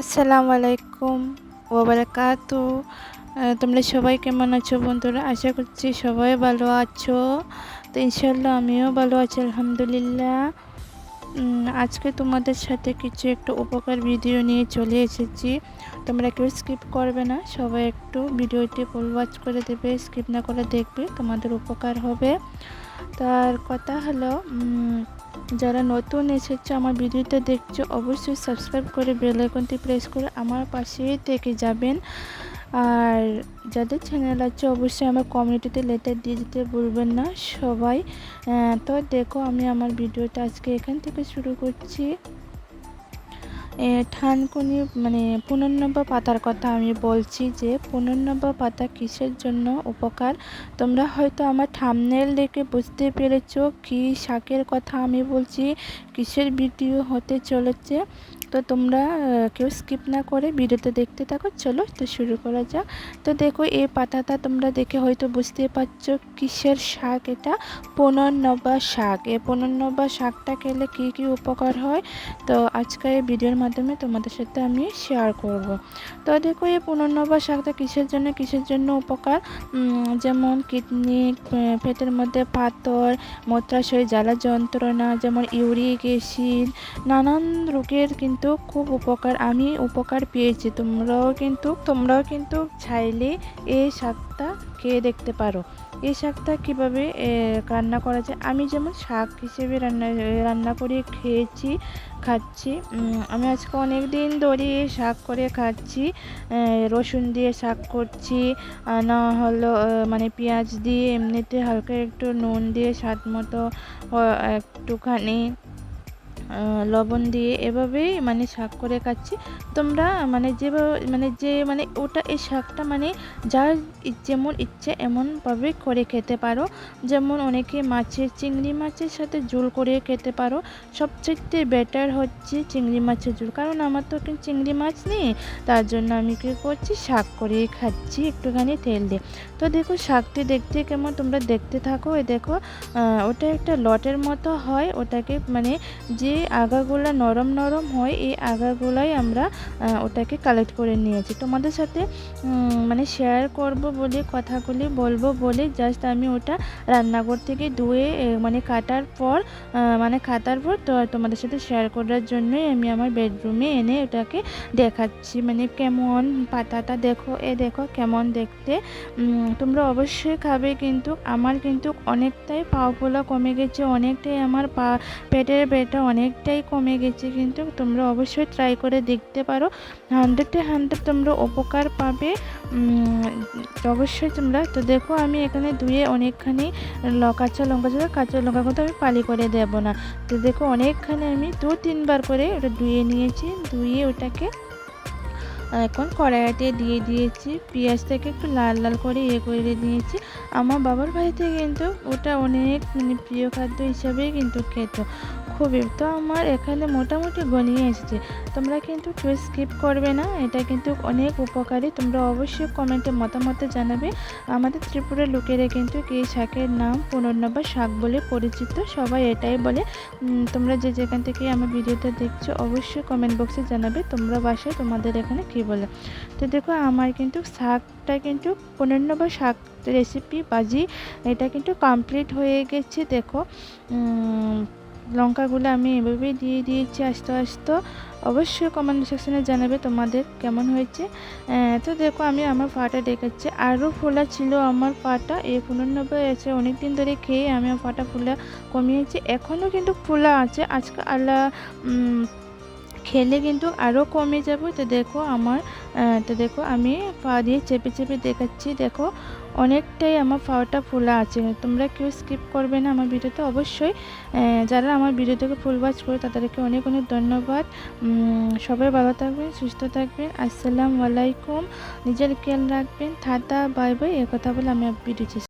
আসসালামু আলাইকুম ওবারাকাতু তোমরা সবাই কেমন আছো বন্ধুরা? আশা করছি সবাই ভালো আছো। তো ইনশাল্লাহ আমিও ভালো আছি, আলহামদুলিল্লাহ। আজকে তোমাদের সাথে কিছু একটু উপকার ভিডিও নিয়ে চলে এসেছি। তোমরা কেউ স্কিপ করবে না, সবাই একটু ভিডিওটি ফুল ওয়াচ করে দেবে, স্কিপ না করে দেখবে তোমাদের উপকার হবে। তার কথা হলো যারা নতুন এসেছে, আমার ভিডিওটা দেখছ, অবশ্যই সাবস্ক্রাইব করে বেল আইকনটি প্রেস করে আমার পাশেই থেকে যাবেন। আর যাদের চ্যানেল আছে, অবশ্যই আমার কমিউনিটিতে লেটার দিয়ে দিতে ভুলবেন না সবাই। তো দেখো, আমি আমার ভিডিওটা আজকে এখান থেকে শুরু করছি। ঠানকুনি মানে পুনর্নব পাতার কথা আমি বলছি যে, পুনর্নব্য পাতা কিসের জন্য উপকার? তোমরা হয়তো আমার থামনেল দেখে বুঝতে পেরেছ কি শাকের কথা আমি বলছি, কিসের ভিডিও হতে চলেছে। তো তোমরা কেউ স্কিপ না করে ভিডিওতে দেখতে থাকো, চলো তো শুরু করা যাক। তো দেখো, এই পাতাটা তোমরা দেখে হয়তো বুঝতে পারছ কিসের শাক এটা। পুনর্নবা শাক। এই পুনর্নবা শাকটা খেলে কি কি উপকার হয়? তো আজকে এই ভিডিওর মাধ্যমে তোমাদের সাথে আমি শেয়ার করব। তো দেখো, এই পুনর্নবা শাকটা কিসের জন্য কিসের জন্য উপকার? যেমন কিডনি পেটের মধ্যে পাথর, মূত্রাশয়, জ্বালা যন্ত্রণা, যেমন ইউরিক অ্যাসিড, নানান রোগের কিন্তু খুব উপকার, আমি উপকার পেয়েছি। তোমরাও কিন্তু তোমরাও কিন্তু চাইলে এই শাকটা খেয়ে দেখতে পারো। এই শাকটা কীভাবে রান্না করা যায়? আমি যেমন শাক হিসেবে রান্না রান্না করে খেয়েছি, খাচ্ছি। আমি আজকে অনেক দিন ধরে শাক করে খাচ্ছি। রসুন দিয়ে শাক করছি। না হলো মানে পেঁয়াজ দিয়ে, এমনিতে হালকা একটু নুন দিয়ে স্বাদ মতো একটুখানি লবণ দিয়ে এভাবেই মানে শাক করে খাচ্ছি। তোমরা মানে যেভাবে মানে যে মানে ওটা, এই শাকটা মানে যার যেমন ইচ্ছে এমনভাবে করে খেতে পারো। যেমন অনেকে মাছের, চিংড়ি মাছের সাথে ঝোল করে খেতে পারো। সবচেয়ে বেটার হচ্ছে চিংড়ি মাছের ঝোল। কারণ আমার তো চিংড়ি মাছ নেই, তার জন্য আমি কী করছি, শাক করে খাচ্ছি, একটুখানি তেল দিয়ে। তো দেখো, শাকটি দেখতে কেমন, তোমরা দেখতে থাকো। দেখো ওটা একটা লটের মতো হয়। ওটাকে মানে যে আগাগুলা নরম নরম হয়, এই আগাগুলাই আমরা ওটাকে কালেক্ট করে নিয়েছি। তোমাদের সাথে মানে শেয়ার করব বলে, কথাগুলি বলব বলে জাস্ট আমি ওটা রান্নাঘর থেকে ধুয়ে মানে কাটার পর মানে কাটার পর তো তোমাদের সাথে শেয়ার করার জন্যই আমি আমার বেডরুমে এনে ওটাকে দেখাচ্ছি। মানে কেমন পাতাটা দেখো, এ দেখো কেমন দেখতে। তোমরা অবশ্যই খাবে কিন্তু, আমার কিন্তু অনেকটাই পাওয়া কমে গেছে, অনেকটাই আমার পা, পেটের বেটা অনেকটাই কমে গেছে, কিন্তু তোমরা অবশ্যই ট্রাই করে দেখতে পারো। হান্ড্রেডে হান্ড্রেড তোমরা উপকার পাবে। অবশ্যই তোমরা, তো দেখো আমি এখানে ধুয়ে অনেকখানি কাঁচা লঙ্কা ছিল, কাঁচা লঙ্কা কিন্তু আমি পালি করে দেব না। তো দেখো অনেকখানি আমি দু, তিনবার করে ওটা ধুয়ে নিয়েছি, ধুয়ে ওটাকে এখন কড়াইতে দিয়ে দিয়েছি। পেঁয়াজটাকে একটু লাল লাল করে ইয়ে করে দিয়েছি আমার বাবার বাড়িতে কিন্তু ওটা অনেক মানে প্রিয় খাদ্য হিসাবেই কিন্তু খেত। খুবই। তো আমার এখানে মোটামুটি গনিয়ে এসেছে। তোমরা কিন্তু কেউ স্কিপ করবে না। এটা কিন্তু অনেক উপকারী। তোমরা অবশ্যই কমেন্টে মতামত জানাবে। আমাদের ত্রিপুরার লোকেরা কিন্তু এই শাকের নাম পুনর্নবা শাক বলে পরিচিত। সবাই এটাই বলে। তোমরা যে যেখান থেকে আমার ভিডিওটা দেখছ, অবশ্যই কমেন্ট বক্সে জানাবে। তোমরা বাসায় তোমাদের এখানে কী বলে। তো দেখো, আমার কিন্তু শাকটা কিন্তু পুনর্নবা শাক রেসিপি বাজি। এটা কিন্তু কমপ্লিট হয়ে গেছে, দেখো। লঙ্কাগুলো আমি এভাবেই দিয়ে দিয়েছি আস্তে আস্তে। অবশ্যই কমেন্ট সেকশনে জানাবে তোমাদের কেমন হয়েছে। তো দেখো, আমি আমার পাটা দেখাচ্ছি। আরও ফোলা ছিল আমার পাটা এই পুনর্নব্বই আছে অনেক দিন ধরে খেয়ে আমি পাটা ফোলা কমিয়েছি। এখনও কিন্তু ফোলা আছে। আজকে আল্লাহ খেলে কিন্তু আরও কমে যাবে। তো দেখো আমার তো দেখো, আমি পা দিয়ে চেপে চেপে দেখাচ্ছি। দেখো অনেকটাই আমার পাওয়াটা ফোলা আছে। তোমরা কেউ স্কিপ করবে না আমার ভিডিওতে। অবশ্যই যারা আমার ভিডিও থেকে ফুল ওয়াচ করে, তাদেরকে অনেক অনেক ধন্যবাদ। সবাই ভালো থাকবেন, সুস্থ থাকবেন। আসসালামু আলাইকুম। নিজের খেয়াল রাখবেন। থাতা বাই বাই। এ কথা বলে আমি ভিডিও